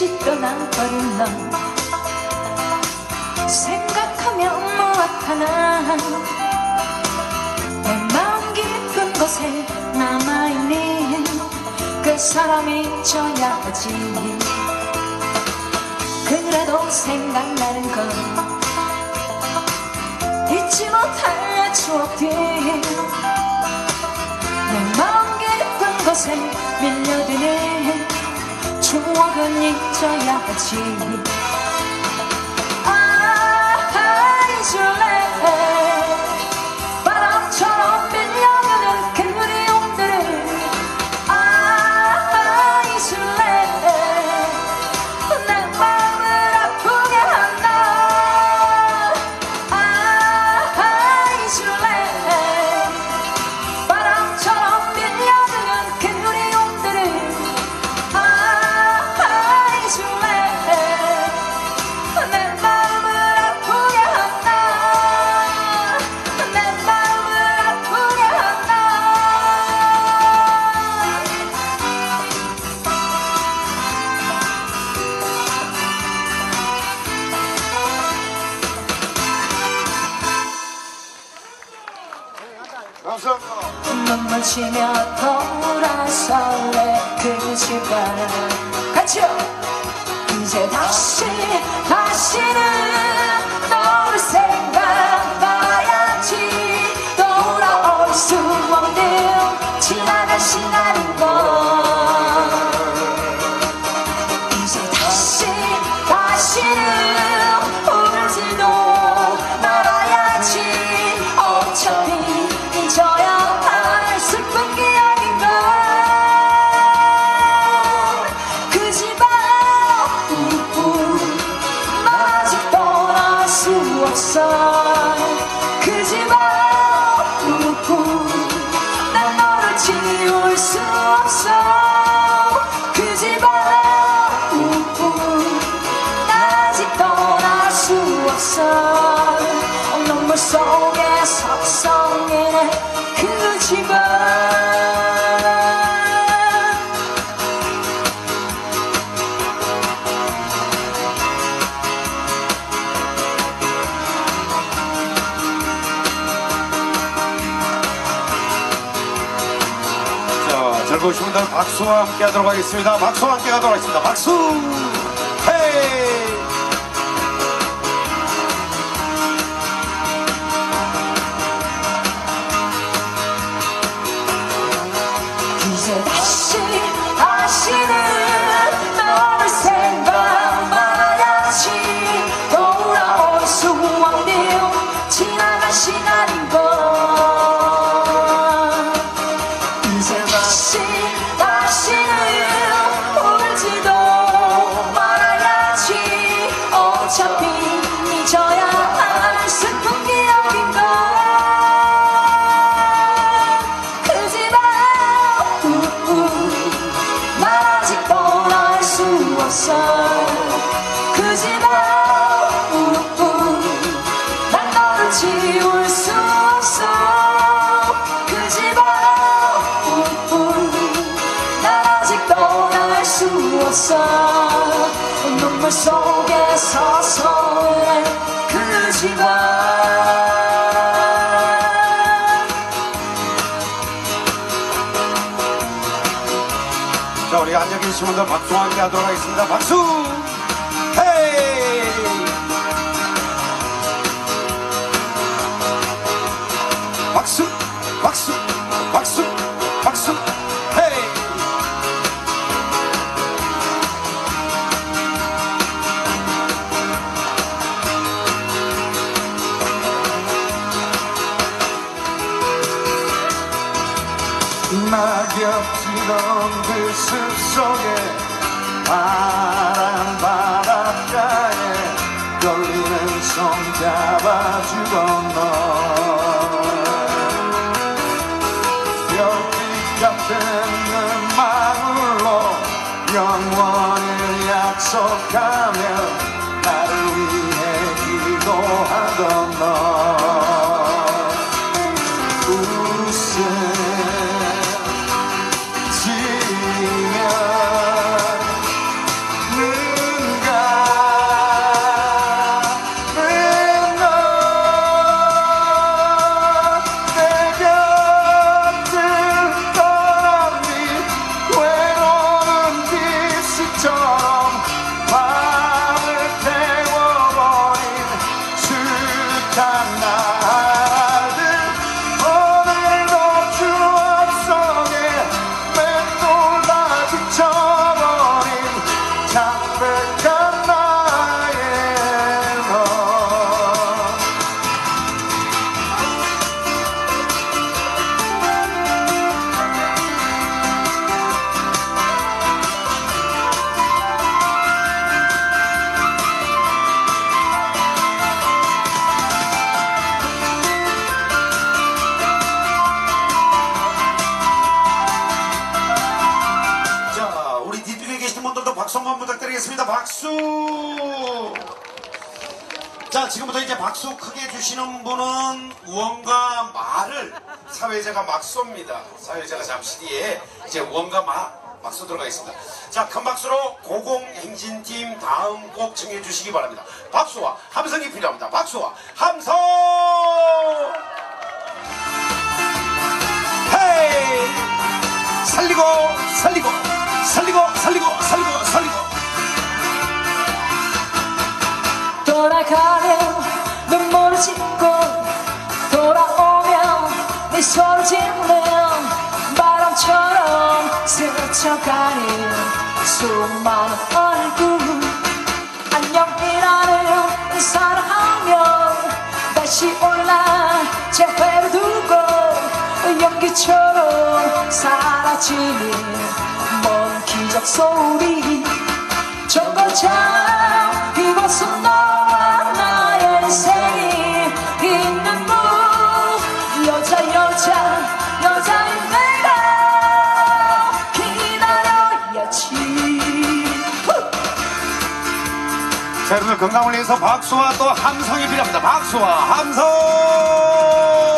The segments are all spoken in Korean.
없이 떠나버린 너 생각하면 무악하나. 내 마음 깊은 곳에 남아있는 그 사람이 하지. 그래도 생각나는 건 잊지 못할 추억들. 내 마음 깊은 곳에 밀려드는 추억은 잊어야 하 치며 돌아설래 그 시간 같이요 이제 다시 다시는 지 즐거우신 분들 박수와 함께 하도록 하겠습니다. 박수와 함께 하도록 하겠습니다. 박수! 헤이! 이제 다시 다시는 다시 다시는 없어 눈물 속에 서 서해 그 집안 자, 우리 앉아 계신 분들 박수와 함께 하도록 하겠습니다. 박수! 낙엽지던 그 숲 속에 파란 바닷가에 떨리는 손 잡아주던 너. 별빛 같은 눈망울로 영원을 약속하며 나를 위해 기도하던 너 박수 한번 부탁드리겠습니다. 박수! 자, 지금부터 이제 박수 크게 주시는 분은 우원과 마를 사회자가 막 쏩니다. 사회자가 잠시 뒤에 이제 우원과 마 박수 들어가겠습니다. 자, 큰 박수로 고공행진팀 다음 곡 정해주시기 바랍니다. 박수와 함성이 필요합니다. 박수와 함성! 스쳐가는 수많은 얼굴 안녕이라는 인사를 하면 다시 올라 재회를 두고 연기처럼 사라지는 먼 기적 소리 저거참 건강을 위해서 박수와 또 함성이 필요합니다. 박수와 함성!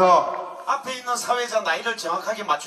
앞에 있는 사회자 나이를 정확하게 맞추